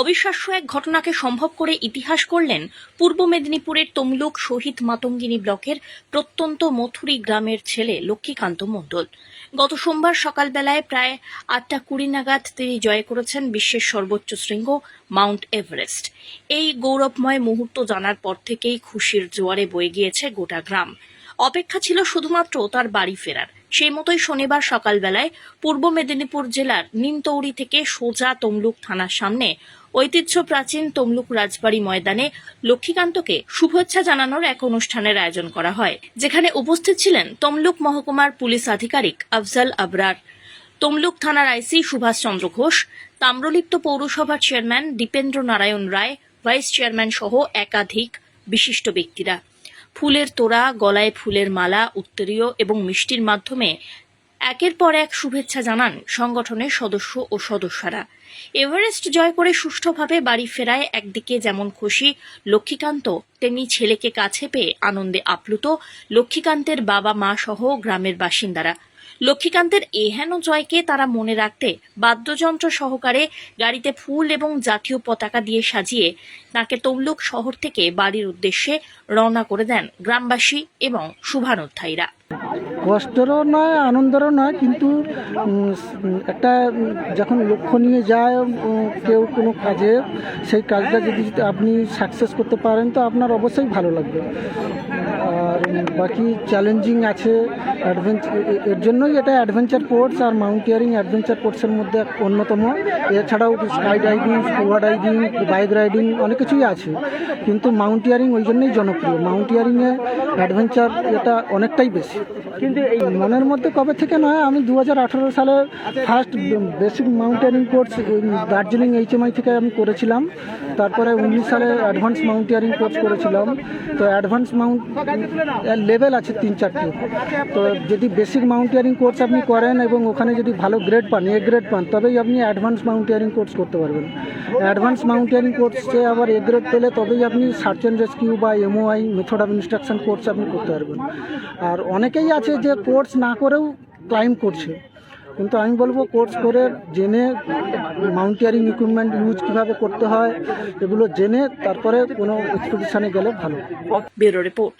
অবিশ্বাস্য এক ঘটনাকে সম্ভব করে ইতিহাস করলেন পূর্ব মেদিনীপুরের তমলুক শহীদ মাতঙ্গিনী ব্লকের প্রত্যন্ত মথুরি গ্রামের ছেলে লক্ষ্মীকান্ত মণ্ডল। গত সোমবার সকালবেলায় প্রায় আটটা কুড়ি নাগাদ তিনি জয় করেছেন বিশ্বের সর্বোচ্চ শৃঙ্গ মাউন্ট এভারেস্ট। এই গৌরবময় মুহূর্ত জানার পর থেকেই খুশির জোয়ারে বয়ে গিয়েছে গোটা গ্রাম। অপেক্ষা ছিল শুধুমাত্র তার বাড়ি ফেরার। সেই মতোই শনিবার সকালবেলায় পূর্ব মেদিনীপুর জেলার নিমতৌড়ি থেকে সোজা তমলুক থানার সামনে ঐতিহ্য প্রাচীন তমলুক রাজবাড়ী ময়দানে লক্ষ্মীকান্তকে শুভেচ্ছা জানানোর এক অনুষ্ঠানের আয়োজন করা হয়, যেখানে উপস্থিত ছিলেন তমলুক মহকুমার পুলিশ আধিকারিক আফজাল আবরার, তমলুক থানার আইসি সুভাষ চন্দ্র ঘোষ, তাম্রলিপ্ত পৌরসভার chairman Dipendra Narayan Roy, vice chairman সহ একাধিক বিশিষ্ট ব্যক্তিরা। ফুলের তোড়া, গলায় ফুলের মালা, উত্তরীয় এবং মিষ্টির মাধ্যমে একের পর এক শুভেচ্ছা জানান সংগঠনের সদস্য ও সদস্যরা। এভারেস্ট জয় করে সুষ্ঠুভাবে বাড়ি ফেরায় একদিকে যেমন খুশি লক্ষ্মীকান্ত, তেমনি ছেলেকে কাছে পেয়ে আনন্দে আপ্লুত লক্ষ্মীকান্তের বাবা মা সহ গ্রামের বাসিন্দারা। লক্ষ্মীকান্তের এহেন জয়কে তারা মনে রাখতে বাদ্যযন্ত্র সহকারে গাড়িতে ফুল এবং জাতীয় পতাকা দিয়ে সাজিয়ে তাকে তমলুক শহর থেকে বাড়ির উদ্দেশ্যে রওনা করে দেন গ্রামবাসী এবং শুভানুধ্যায়ীরা। কষ্টেরও নয়, আনন্দেরও নয়, কিন্তু একটা যখন লক্ষ্য নিয়ে যায় কেউ কোনো কাজে, সেই কাজটা যদি আপনি সাকসেস করতে পারেন, তো আপনার অবশ্যই ভালো লাগবে। আর বাকি চ্যালেঞ্জিং আছে এর জন্যই এটা অ্যাডভেঞ্চার স্পোর্টস আর মাউন্টিয়ারিং অ্যাডভেঞ্চার স্পোর্টসের মধ্যে অন্যতম। এছাড়াও skydiving scuba diving bike riding অনেক কিছুই আছে। কিন্তু মাউন্টিয়ারিং ওই জন্যই জনপ্রিয়। মাউন্টিয়ারিংয়ে অ্যাডভেঞ্চার এটা অনেকটাই বেশি। কিন্তু এই মনের মধ্যে কবে থেকে নয়, আমি দু হাজার আঠারো সালে first basic mountaineering course Darjeeling HMI থেকে আমি করেছিলাম। তারপরে উনিশ সালে অ্যাডভান্স মাউন্টিয়ারিং কোর্স করেছিলাম। তো অ্যাডভান্স মাউন্ট লেভেল আছে তিন চারটি তো যদি বেসিক মাউন্টিয়ারিং কোর্স আপনি করেন এবং ওখানে যদি ভালো গ্রেড পান এ গ্রেড পান, তবেই আপনি অ্যাডভান্স মাউন্টিয়ারিং কোর্স করতে পারবেন। অ্যাডভান্স মাউন্টিয়ারিং কোর্সে আবার এ গ্রেড পেলে তবেই আপনি সার্চ অ্যান্ড রেস্কিউ বা MOI method of instruction course আপনি করতে পারবেন। আর অনেকেই আছে যে কোর্স না করেও ক্লাইম করছে। কিন্তু আমি বলব কোর্স করে জেনে মাউন্টিয়ারিং ইকুইপমেন্ট ইউজ কীভাবে করতে হয়, এগুলো জেনে তারপরে কোনো এক্সপিডিশনে গেলে ভালো। Bureau report.